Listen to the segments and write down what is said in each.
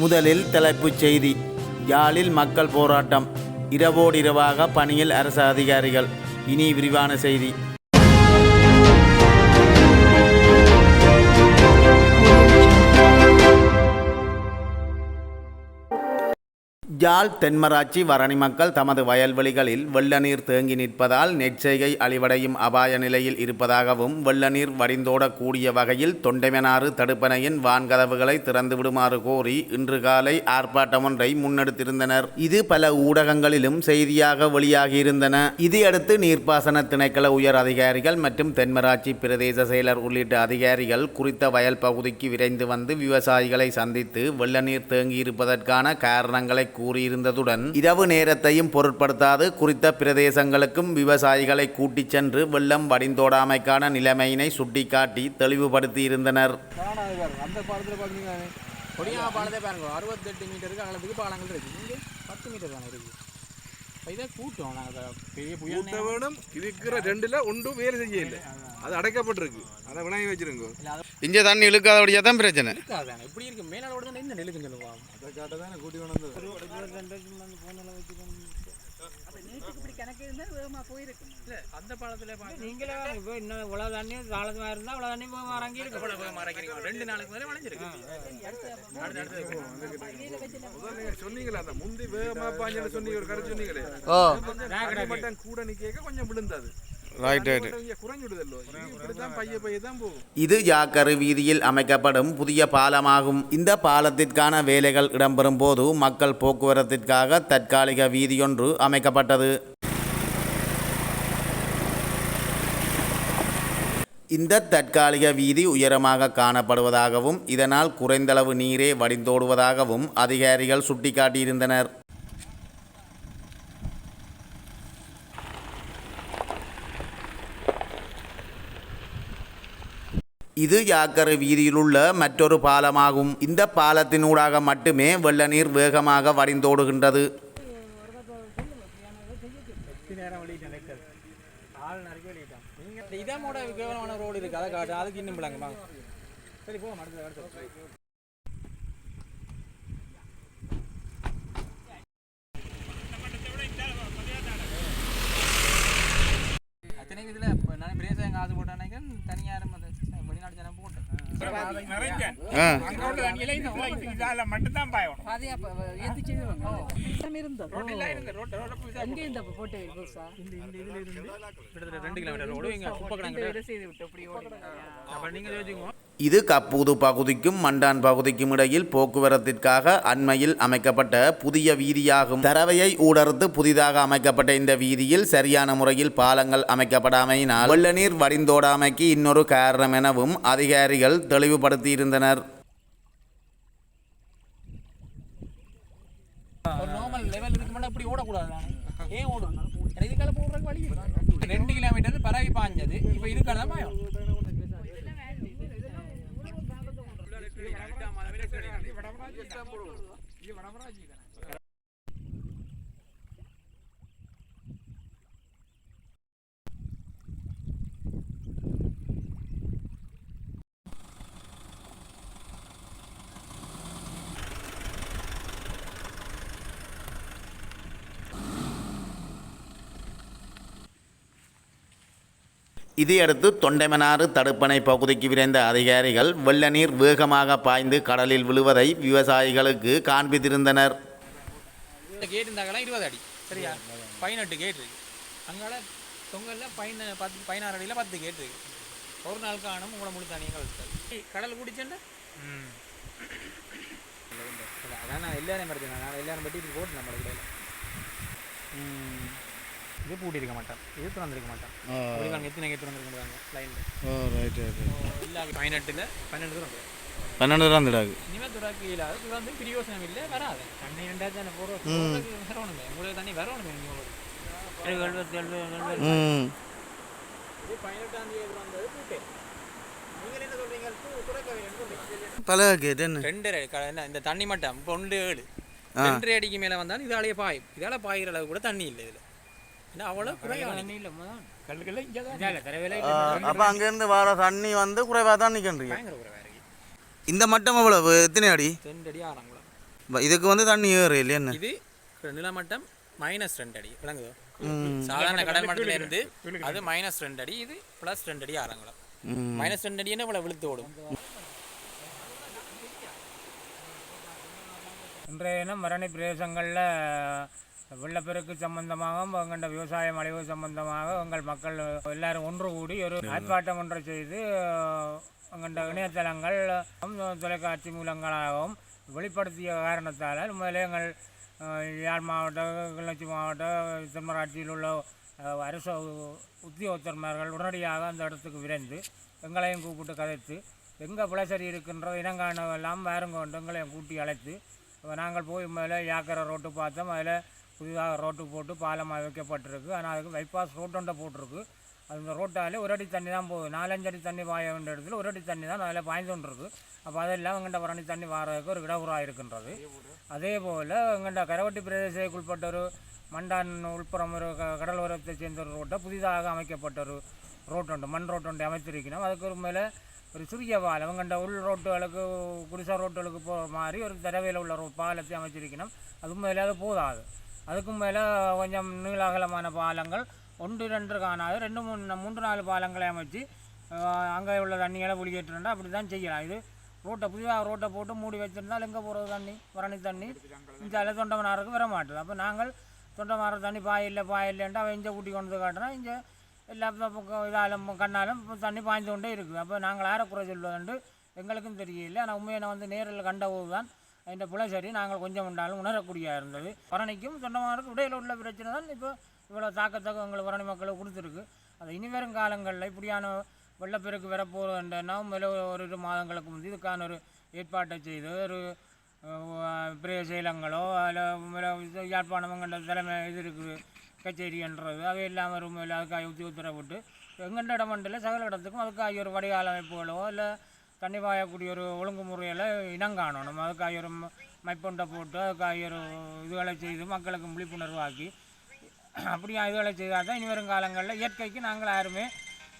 முதலில் தலைப்புச் செய்தி. யாழில் மக்கள் போராட்டம். இரவோடிரவாக பணியில் அரசு அதிகாரிகள். இனி விரிவான செய்தி. யாழ் தென்மராட்சி வரணி மக்கள் தமது வயல்வெளிகளில் வெள்ள நீர் தேங்கி நிற்பதால் நெற்செய்கை அழிவடையும் அபாய நிலையில் இருப்பதாகவும் வெள்ள நீர் வடிந்தோடக்கூடிய வகையில் தொண்டைமனாறு தடுப்பணையின் வான்கதவுகளை திறந்து விடுமாறு கோரி இன்று காலை ஆர்ப்பாட்டம் ஒன்றை முன்னெடுத்திருந்தனர். இது பல ஊடகங்களிலும் செய்தியாக வெளியாகியிருந்தன. இதையடுத்து நீர்ப்பாசன திணைக்கள உயர் அதிகாரிகள் மற்றும் தென்மராட்சி பிரதேச செயலர் உள்ளிட்ட அதிகாரிகள் குறித்த வயல் பகுதிக்கு விரைந்து வந்து விவசாயிகளை சந்தித்து வெள்ள நீர் தேங்கியிருப்பதற்கான காரணங்களை கூறியிருந்ததுடன் இரவு நேரத்தையும் பொருட்படுத்தாது குறித்த பிரதேசங்களுக்கும் விவசாயிகளை கூட்டிச் சென்று வெள்ளம் வடிந்தோடாமைக்கான நிலைமையினை சுட்டிக்காட்டி தெளிவுபடுத்தியிருந்தனர். பாலத்தை பாருங்க. அறுபத்தெட்டு மீட்டருக்கு அகலத்துக்கு பாலங்கள் இருக்கு. இங்கே பத்து மீட்டர் தானே இருக்கு. அப்ப இதை கூட்டம் நாங்கள் பெரிய புயல் கூட்ட வேணும் இருக்கிற ரெண்டுல ஒன்றும் வேலை செய்ய இல்லை அது அடைக்கப்பட்டிருக்கு அதை வினாங்கி வச்சிருங்க இங்கே தண்ணி இழுக்காதபடியாக தான் பிரச்சனை இப்படி இருக்கு மேலாளோட என்ன நெல்லுக்கு சொல்லுவாங்க அதை காட்ட தானே கூட்டி அந்த நீங்களே இப்போ இன்னும் இவ்வளோ தண்ணி காலத்து இருந்தால் இவ்வளோ தண்ணி போய் மறங்கி இருக்கு ரெண்டு நாளுக்கு மேலே வளைஞ்சிருக்கு. முதல்ல நீங்க சொன்னீங்களே அந்த முந்தி வேகமா பாஞ்சு சொன்னீங்க ஒரு சொன்னீங்களே. மட்டம் கூட நிக்க கொஞ்சம் விழுந்தது. இது ஜாக்கரு இது யாக்கரு வீதியில் அமைக்கப்படும் புதிய பாலமாகும். இந்த பாலத்திற்கான வேலைகள் இடம்பெறும் போது மக்கள் போக்குவரத்திற்காக தற்காலிக வீதியொன்று அமைக்கப்பட்டது. இந்த தற்காலிக வீதி உயரமாக காணப்படுவதாகவும் இதனால் குறைந்தளவு நீரே வடிந்தோடுவதாகவும் அதிகாரிகள் சுட்டிக்காட்டியிருந்தனர். இது யாக்கரை வீதியிலுள்ள மற்றொரு பாலமாகும். இந்த பாலத்தினூடாக மட்டுமே வெள்ள நீர் வேகமாக வடிந்தோடுகின்றது நேரம் ரோடு இன்னும் அத்தனை இதில் நான் பிரேசாயம் காசு போட்டானேங்க தனியார் வெளிநாட்டு ரெண்டு கிலோமீட்டர் ரோடு. இங்கே இது கப்பூது பகுதிக்கும் மண்டான் பகுதிக்கும் இடையில் போக்குவரத்திற்காக அண்மையில் அமைக்கப்பட்ட புதிய வீதியாகும். தரவையை ஊடறுத்து புதிதாக அமைக்கப்பட்ட இந்த வீதியில் சரியான முறையில் பாலங்கள் அமைக்கப்படாமையினால் வெள்ள நீர் வடிந்தோடாமைக்கு இன்னொரு காரணம் எனவும் அதிகாரிகள் தெளிவுபடுத்தியிருந்தனர். ரெண்டு கிலோமீட்டர் பரவி பாஞ்சது. இப்போ இதுக்கான பாயம் இதையடுத்து தொண்டைமனாறு தடுப்பணை பகுதிக்கு விரைந்த அதிகாரிகள் வெள்ள நீர் வேகமாக பாய்ந்து கடலில் விழுவதை விவசாயிகளுக்கு காண்பித்திருந்தனர். கேட் இருந்தாங்கலாம் இருபது அடி சரியா? பதினெட்டு கேட் இருக்கு. அங்கால தொங்கல்ல பதின பத்து பதினாறு அடியில் பத்து கேட் இருக்கு. ஒரு நாள் காணும் உங்களை முழு தனியாக கடல் குடிச்சேன்டா? அதான் நான் எல்லாரையும் படிச்சேன் நான் எல்லாரும் பட்டி போட்டு நம்மளை கூட இது பூட்டியிருக்க மாட்டான். இது திறந்திருக்க மாட்டான். எத்தனை கேட் திறந்திருக்க மாட்டாங்க லைனில் இல்லை பதினெட்டில் பன்னெண்டு திறந்து பன்னெண்டு தான் இனிமேல் துறாக்கு இல்லாத துறந்து பிரியோசனம் இல்லை வராது. தண்ணி ரெண்டாவது தானே போகிறோம் வரணுமே. உங்களுக்கு தண்ணி வரணுமே நீங்கள் பதினெட்டாம் தேதி வந்தது கூட்டேன் நீங்கள் என்ன சொல்றீங்க? துறக்க வேண்டும் பல கேட் என்ன? ரெண்டரை க- என்ன இந்த தண்ணி மட்டம் இப்போ ஒன்று ஏழு ரெண்டரை அடிக்கு மேலே வந்தாலும் இதாலேயே பாயும். இதால் பாயிற அளவு கூட தண்ணி இல்லை இதில். அப்போ அங்கேருந்து வர தண்ணி வந்து குறைவாக தான் இருக்கு. இந்த மட்டம் எவ்வளவு? எத்தனை அடி? ரெண்டு அடி இதுக்கு வந்து தண்ணி ஏறு இல்லையா என்ன? இது நிலமட்டம் மைனஸ் ரெண்டு அடி. விளங்குதோ? சாதாரண கடல் மட்டத்துல இருந்து அது மைனஸ் ரெண்டு அடி இது ப்ளஸ் ரெண்டு அடி ஆரம்பம் ம். மைனஸ் ரெண்டு அடி என்ன இவ்வளோ விழுத்து ஓடும். இன்றைய தினம் மரணி பிரதேசங்களில் வெள்ளப்பெருக்கு சம்பந்தமாக எங்கள்ட விவசாயம் அழிவு சம்பந்தமாக எங்கள் மக்கள் எல்லாரும் ஒன்று கூடி ஒரு ஆர்ப்பாட்டம் ஒன்றை செய்து எங்கள்ட இணையதளங்கள் தொலைக்காட்சி மூலங்களாகவும் வெளிப்படுத்திய காரணத்தால் முதலே எங்கள் யாழ் மாவட்டம் கிளர்ச்சி மாவட்டம் தென்மராட்சியில் உள்ள அரசு உத்தியோகத்தர்மார்கள் உடனடியாக அந்த இடத்துக்கு விரைந்து எங்களையும் கூப்பிட்டு கதைத்து எங்கே பிளசரி இருக்கின்ற இனங்காணவெல்லாம் வேறுங்க கொண்டு எங்களையும் கூட்டி அழைத்து நாங்கள் போய் மேலே யாக்கரை ரோட்டு பார்த்தோம். அதில் புதிதாக ரோட்டு போட்டு பாலம் வைக்கப்பட்டிருக்கு. ஆனால் அதுக்கு பைபாஸ் ரோட்டொண்டை போட்டிருக்கு. அந்த ரோட்டால் ஒரு அடி தண்ணி தான் போகுது. நாலஞ்சு அடி தண்ணி பாய வேண்டிய இடத்துல ஒரு அடி தண்ணி தான் அதில் பாய்ந்து கொண்டிருக்கு. அப்போ அதெல்லாம் எங்கள்கிட்ட வரணி தண்ணி வாரதுக்கு ஒரு இடவுறாக இருக்கின்றது. அதே போல் எங்கள்கிட்ட கரவட்டி பிரதேசத்துக்குட்பட்ட ஒரு மண்டான் உள்புறம் ஒரு க- கடலோரத்தை சேர்ந்த ஒரு ரோட்டை புதிதாக அமைக்கப்பட்ட ஒரு ரோட்டுண்டு மண் ரோட்டுண்டு அமைத்திருக்கணும் அதுக்கு ஒரு மேலே ஒரு சிறிய பாலம் அவங்கண்ட உள் ரோட்டுகளுக்கு குடிசா ரோட்டுகளுக்கு போகிற மாதிரி ஒரு தடவையில் உள்ள ரோ பாலத்தை அமைச்சிருக்கணும் அது உண்மையிலே அது போதாது. அதுக்கும் மேலே கொஞ்சம் நீளாகலமான பாலங்கள். ஒன்று ரெண்டு காணாது. ரெண்டு மூணு மூன்று நாலு பாலங்களை அமைச்சு அங்கே உள்ள தண்ணிகளை வெளியேற்றினா அப்படி தான் செய்யலாம். இது ரோட்டை புதிதாக ரோட்டை போட்டு மூடி வச்சுருந்தால் எங்கே போகிறது தண்ணி? வரணி தண்ணி. இங்கே தொண்டமனாருக்கு வர மாட்டுது. அப்போ நாங்கள் தொண்டமார தண்ணி பாயில்லை பாயில்லைன்ட்டு அவன் இங்கே கூட்டி கொண்டு காட்டினா இங்கே எல்லா பக்கம் இதாலும் கண்ணாலும் தண்ணி பாய்ந்து கொண்டே இருக்குது. அப்போ நாங்கள் யாரை குறை சொல்வதுண்டு எங்களுக்கும் தெரியல. ஆனால் உண்மையை நான் வந்து நேரில் கண்டபோது தான் இந்த பிள்ளை சரி நாங்கள் கொஞ்சம் உண்டாலும் உணரக்கூடிய இருந்தது. பரணிக்கும் தொண்டமாருக்கு இடையில உள்ள பிரச்சனை தான் இப்போ இவ்வளோ தாக்கத்தக்க எங்களை பரணி மக்களுக்கு கொடுத்துருக்கு. அது இனி வரும் காலங்களில் இப்படியான வெள்ளப்பெருக்கு வரப்போகிறதுன்னா மேலே ஒரு இரு மாதங்களுக்கு முந்தி இதுக்கான ஒரு ஏற்பாட்டை செய்து ஒரு அஹ், பிரேய சீலங்களோ அதில் யாழ்ப்பாணம் தலைமை இது இருக்குது கச்சேரி என்றது. அது இல்லாமல் ஒரு இல்லை அதுக்காக உத்தி உத்தரவிட்டு எங்கெண்ட இடம் மண்டல சகல இடத்துக்கும் அதுக்காக ஒரு வடிகால் அமைப்புகளோ இல்லை தண்ணி பாயக்கூடிய ஒரு ஒழுங்குமுறையில் இனம் நம்ம அதுக்காக ஒரு ம- மைப்பொண்டை போட்டு அதுக்காக ஒரு இதுகளை செய்து மக்களுக்கு விழிப்புணர்வு ஆக்கி அப்படியா இதுகளை செய்தால் தான் இனி வரும் காலங்களில் இயற்கைக்கு நாங்கள் யாருமே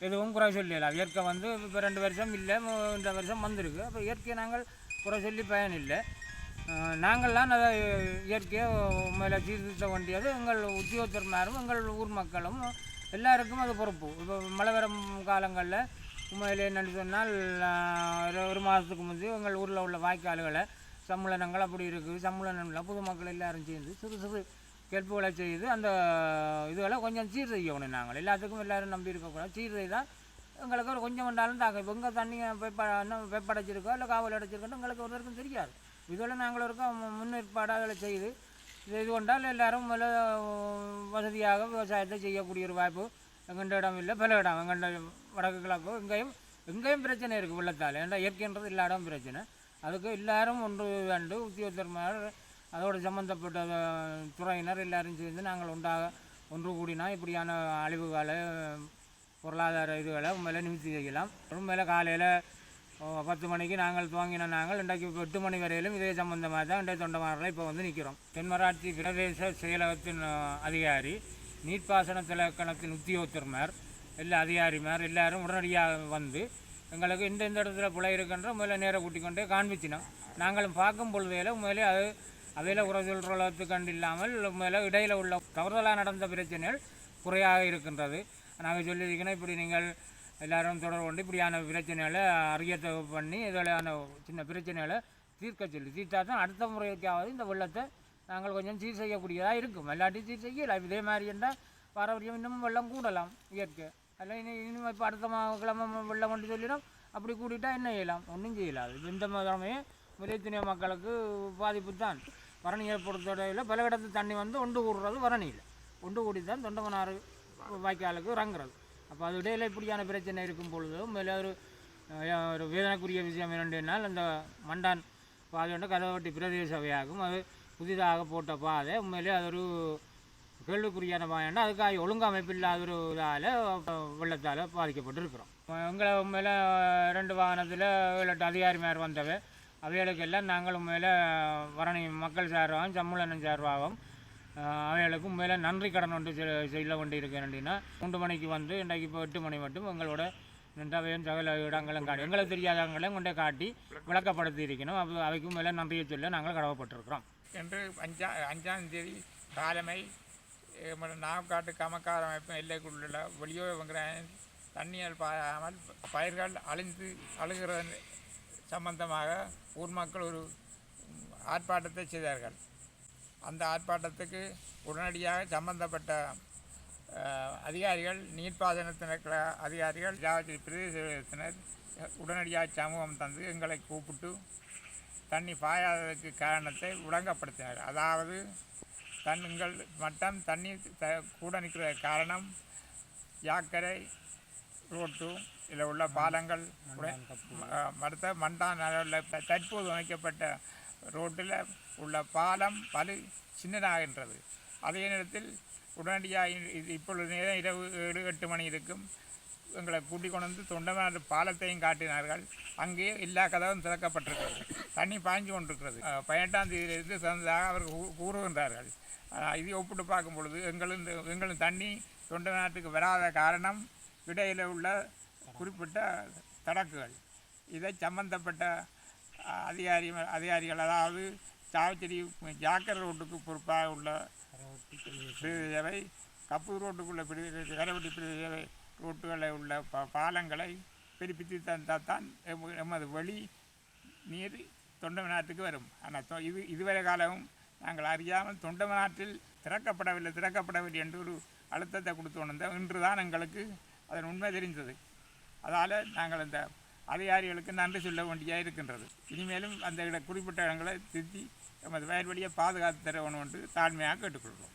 எதுவும் குறை சொல்லலாம் இயற்கை வந்து இப்போ ரெண்டு வருஷம் இல்லை இந்த வருஷம் வந்திருக்கு. அப்போ இயற்கையை நாங்கள் குறை சொல்லி பயன் இல்லை. நாங்கள்லாம் அதை இயற்கையை மேலே சீர்திருத்த வேண்டியது. எங்கள் உத்தியோகத்தர்மாரும் எங்கள் ஊர் மக்களும் எல்லாருக்கும் அது பொறுப்பு. இப்போ மழை வரும் காலங்களில் உண்மையிலே என்னென்னு சொன்னால் ஒரு- ஒரு மாதத்துக்கு முந்தி எங்கள் ஊரில் உள்ள வாய்க்கால்களை சம்மேளனங்கள் அப்படி இருக்குது. சம்மேளனங்கள் பொதுமக்கள் எல்லாரும் சேர்ந்து சிறு சிறு கேட்புகளை செய்து அந்த இதுகளை கொஞ்சம் சீர் செய்யணும் நாங்கள். எல்லாத்துக்கும் எல்லோரும் நம்பி இருக்கக்கூடாது. சீர் செய்தால் எங்களுக்கு ஒரு கொஞ்சம் வந்தாலும் தாங்க இப்போ எங்கே தண்ணியை வெப்ப வெப்படைச்சிருக்கோ இல்லை காவல் அடைச்சிருக்கோன்னு எங்களுக்கு ஒருத்தருக்கும் தெரியாது. இதெல்லாம் நாங்கள் இருக்க முன்னேற்பாடாக செய்து இது இது கொண்டால் எல்லோரும் வசதியாக விவசாயத்தை செய்யக்கூடிய ஒரு வாய்ப்பு எங்கண்ட இடம் இல்லை பல இடம். எங்கெண்ட வடக்கு கிழக்கு எங்கேயும் எங்கேயும் பிரச்சனை இருக்குது வெள்ளத்தால். ஏன்னா இயற்கைன்றது எல்லா இடம் பிரச்சனை. அதுக்கு எல்லாரும் ஒன்று வேண்டு. உத்தியோகத்தர்மார் அதோடு சம்மந்தப்பட்ட துறையினர் எல்லாரும் சேர்ந்து நாங்கள் உண்டாக ஒன்று கூடினா இப்படியான அழிவுகளை பொருளாதார இதுகளை உண்மையில நிமித்தி செய்யலாம். உண்மையில காலையில் பத்து மணிக்கு நாங்கள் துவங்கின நாங்கள் இன்றைக்கு எட்டு மணி வரையிலும் இதே சம்பந்தமாக தான் இன்றைய தொண்டமாரில் இப்போ வந்து நிற்கிறோம் தென்மராட்சி பிரதேச செயலகத்தின் அதிகாரி நீர்ப்பாசன திலக்கணத்தின் உத்தியோகத்தர்மார் எல்லா அதிகாரிமார் எல்லாரும் உடனடியாக வந்து எங்களுக்கு இந்த இந்த இடத்துல பிழை இருக்கின்ற முதல்ல நேராக கூட்டி கொண்டே காண்பிச்சினோம். நாங்களும் பார்க்கும் பொழுதையில் உண்மையிலே அது அவையில் உரை கண்டு இல்லாமல் உண்மையில இடையில் உள்ள தவறுதலாக நடந்த பிரச்சனைகள் குறையாக இருக்கின்றது. நாங்கள் சொல்லியிருக்கணும் இப்படி நீங்கள் எல்லாரும் தொடர்பு கொண்டு இப்படியான பிரச்சனைகளை அறியத்தை பண்ணி இதிலான சின்ன பிரச்சனைகளை தீர்க்க சொல்லி தீர்த்தா தான் அடுத்த முறைக்காவது இந்த வெள்ளத்தை நாங்கள் கொஞ்சம் சீர் செய்யக்கூடியதாக இருக்கும். எல்லாத்தையும் சீர் செய்யலாம். இதே மாதிரி இருந்தால் பாரம்பரியம் இன்னும் வெள்ளம் கூடலாம் இயற்கை. அதில் இனி இனிமே இப்போ அடுத்த மா கிழமை வெள்ளம் கொண்டு சொல்லிடும். அப்படி கூட்டிட்டா என்ன செய்யலாம்? ஒன்றும் செய்யலாம். இது இந்த மாதிரியே விளைத்துணிய மக்களுக்கு பாதிப்பு தான். வரணியை பொறுத்தவரையில் பல இடத்து தண்ணி வந்து ஒன்று கூடுறது வரணியில் ஒன்று கூடி தான் தொண்டமனாறு வாய்க்காலுக்கு இறங்குறது. அப்போ அது இடையில இப்படியான பிரச்சனை இருக்கும் பொழுது மேலே ஒரு ஒரு வேதனைக்குரிய விஷயம் என்னென்னால் அந்த மண்டான் பாதையோட கதவட்டி பிரதேச சபையாகும். அது புதிதாக போட்ட பாதை உண்மையிலே அது ஒரு கேள்விக்குறியான பாயண்டா அதுக்காக ஒழுங்கமைப்பு இல்லாத ஒரு இதால் வெள்ளத்தால் பாதிக்கப்பட்டிருக்கிறோம். எங்களை உண்மையில் ரெண்டு வாகனத்தில் ஏழு எட்டு அதிகாரிமார் வந்தவை. அவைகளுக்கெல்லாம் நாங்கள் உண்மையில் வரணி மக்கள் சார்பாகவும் சம்மேளனம் சார்பாகவும் அவைகளுக்கு உண்மையில் நன்றி கடன் ஒன்று செ- செல்ல வேண்டி இருக்கேன் மூன்று மணிக்கு வந்து இன்றைக்கு இப்போ எட்டு மணி மட்டும் எங்களோட நின்றவையும் சகல இடங்களும் காட்டி எங்களுக்கு தெரியாதவங்களையும் கொண்டே காட்டி விளக்கப்படுத்தி இருக்கணும் அப்போ அவைக்கும் மேலே நன்றியை சொல்ல நாங்கள் கடவுப்பட்டிருக்கிறோம் என்று அஞ்சா அஞ்சாம் தேதி காலமை நாவுக்காட்டு கமக்கார அமைப்பு எல்லைக்குள்ள வெளியோர வங்குறான் தண்ணீர் பாயாமல் பயிர்கள் அழிந்து அழுகிறது சம்பந்தமாக ஊர் மக்கள் ஒரு ஆர்ப்பாட்டத்தை செய்தார்கள். அந்த ஆர்ப்பாட்டத்துக்கு உடனடியாக சம்பந்தப்பட்ட அதிகாரிகள் நீர்ப்பாசனத்தினர் அதிகாரிகள் ஜாவதி பிரதேசத்தினர் உடனடியாக சமூகம் தந்து எங்களை கூப்பிட்டு தண்ணி பாயாததற்கு காரணத்தை விளங்கப்படுத்தினார் அதாவது தண்ணுங்கள் மட்டம் தண்ணி த கூட நிற்கிற காரணம் யாக்கரை ரோட்டு இதில் உள்ள பாலங்கள் மறுத்த மடுத்த மண்டான் உள்ள தற்போது அமைக்கப்பட்ட ரோட்டில் உள்ள பாலம் பலு சின்னதாகின்றது. அதே நேரத்தில் உடனடியாக இ- இது இப்பொழுது நேரம் இரவு ஏழு எட்டு மணி இருக்கும். எங்களை கூட்டிக் கொண்டு வந்து தொண்டமாடு பாலத்தையும் காட்டினார்கள். அங்கே எல்லா கதவும் திறக்கப்பட்டிருக்கிறது. தண்ணி பாய்ஞ்சு கொண்டிருக்கிறது. பதினெட்டாம் தேதியிலிருந்து திறந்ததாக அவர்கள் கூறுகின்றார்கள். இதை ஒப்பிட்டு பார்க்கும் பொழுது எங்களும் எங்களும் தண்ணி தொண்டை நாட்டுக்கு வராத காரணம் இடையில் உள்ள குறிப்பிட்ட தடக்குகள். இதை சம்பந்தப்பட்ட அதிகாரி அதிகாரிகள் அதாவது சாவச்சேரி ஜாக்கர் ரோட்டுக்கு பொறுப்பாக உள்ள பிரதேசவை கப்பூர் ரோட்டுக்குள்ள பிரதேச கரவட்டி பிரதேச ரோட்டுகளில் உள்ள ப பாலங்களை பிரிப்பித்து தந்தால் தான் எமது வழி நீர் தொண்டமநாட்டுக்கு வரும். ஆனால் இது இதுவரை காலமும் நாங்கள் அறியாமல் தொண்டமநாட்டில் திறக்கப்படவில்லை திறக்கப்படவில்லை என்று ஒரு அழுத்தத்தை கொடுத்து வந்தோம் இன்று தான் எங்களுக்கு அதன் உண்மை தெரிந்தது. அதால் நாங்கள் இந்த அதிகாரிகளுக்கு நன்றி சொல்ல வேண்டியாக இருக்கின்றது. இனிமேலும் அந்த இட குறிப்பிட்ட இடங்களை திருத்தி எமது வயல்வெளியை பாதுகாத்து தர வேணும் என்று தாழ்மையாக கேட்டுக்கொள்கிறோம்.